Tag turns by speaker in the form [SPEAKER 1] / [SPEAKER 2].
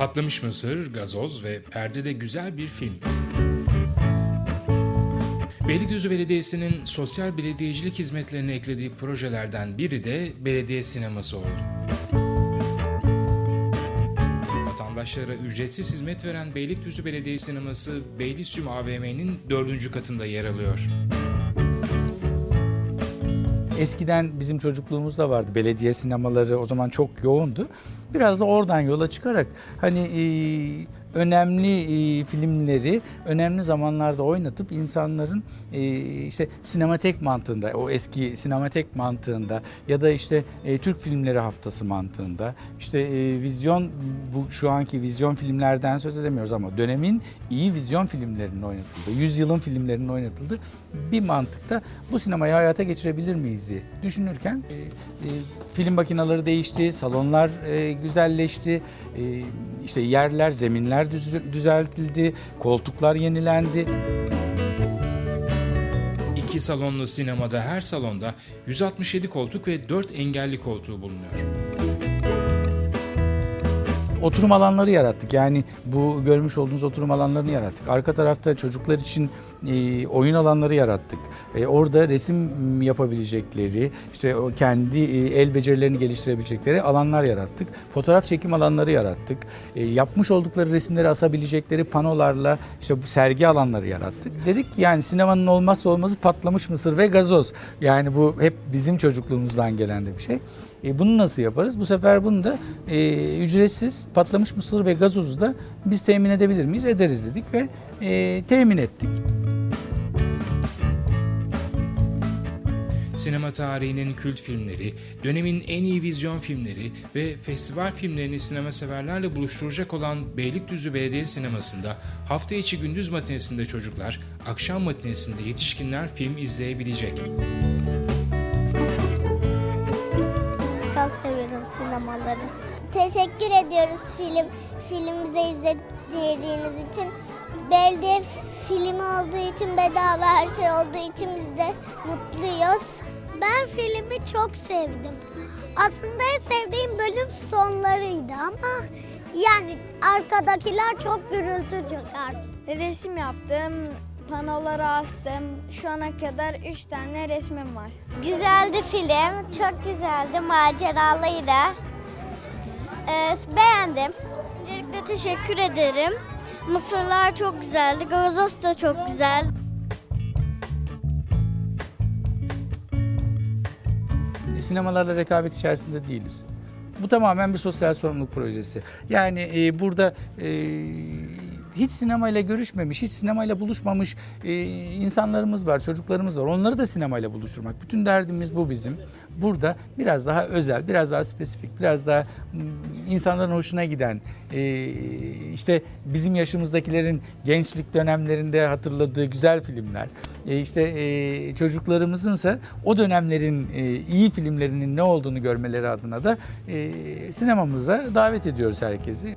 [SPEAKER 1] Patlamış mısır, gazoz ve perdede güzel bir film. Beylikdüzü Belediyesi'nin sosyal belediyecilik hizmetlerine eklediği projelerden biri de belediye sineması oldu. Vatandaşlara ücretsiz hizmet veren Beylikdüzü Belediye Sineması Beylisyum AVM'nin dördüncü katında yer alıyor.
[SPEAKER 2] Eskiden bizim çocukluğumuzda vardı belediye sinemaları o zaman çok yoğundu. Biraz da oradan yola çıkarak hani e, önemli e, filmleri önemli zamanlarda oynatıp insanların e, işte sinematek mantığında o eski sinematek mantığında ya da işte e, Türk filmleri haftası mantığında işte e, vizyon bu şu anki vizyon filmlerden söz edemiyoruz ama dönemin iyi vizyon filmlerinin oynatıldığı, yüzyılın filmlerinin oynatıldığı bir mantıkta bu sinemayı hayata geçirebilir miyiz diye düşünürken e, e, film makineleri değişti, salonlar e, güzelleşti, e, işte yerler, zeminler düz- düzeltildi, koltuklar yenilendi.
[SPEAKER 1] İki salonlu sinemada her salonda 167 koltuk ve 4 engelli koltuğu bulunuyor.
[SPEAKER 2] Oturum alanları yarattık. Yani bu görmüş olduğunuz oturum alanlarını yarattık. Arka tarafta çocuklar için e, oyun alanları yarattık. E, orada resim yapabilecekleri, işte o kendi e, el becerilerini geliştirebilecekleri alanlar yarattık. Fotoğraf çekim alanları yarattık. E, yapmış oldukları resimleri asabilecekleri panolarla işte bu sergi alanları yarattık. Dedik ki yani sinemanın olmazsa olmazı patlamış mısır ve gazoz. Yani bu hep bizim çocukluğumuzdan gelen de bir şey. E, bunu nasıl yaparız? Bu sefer bunu da e, ücretsiz patlamış mısır ve gazozu da biz temin edebilir miyiz? Ederiz dedik ve e, temin ettik.
[SPEAKER 1] Sinema tarihinin kült filmleri, dönemin en iyi vizyon filmleri ve festival filmlerini sinema severlerle buluşturacak olan Beylikdüzü Belediye Sineması'nda hafta içi gündüz matinesinde çocuklar, akşam matinesinde yetişkinler film izleyebilecek.
[SPEAKER 3] Çok seviyorum sinemaları. Teşekkür ediyoruz film filmimize izlediğiniz için. Belediye filmi olduğu için bedava her şey olduğu için biz de mutluyuz. Ben filmi çok sevdim. Aslında en sevdiğim bölüm sonlarıydı ama yani arkadakiler çok gürültü çıkar.
[SPEAKER 4] Resim yaptım, panolara astım. Şu ana kadar üç tane resmim var.
[SPEAKER 3] Güzeldi film, çok güzeldi, maceralıydı. Ee, beğendim. Öncelikle teşekkür ederim. Mısırlar çok güzeldi, gazoz da çok güzel.
[SPEAKER 2] Sinemalarla rekabet içerisinde değiliz. Bu tamamen bir sosyal sorumluluk projesi. Yani e, burada e, hiç sinemayla görüşmemiş, hiç sinemayla buluşmamış e, insanlarımız var, çocuklarımız var. Onları da sinemayla buluşturmak. Bütün derdimiz bu bizim. Burada biraz daha özel, biraz daha spesifik, biraz daha mm, insanların hoşuna giden, e, işte bizim yaşımızdakilerin gençlik dönemlerinde hatırladığı güzel filmler, e, işte e, çocuklarımızınsa o dönemlerin e, iyi filmlerinin ne olduğunu görmeleri adına da e, sinemamıza davet ediyoruz herkesi.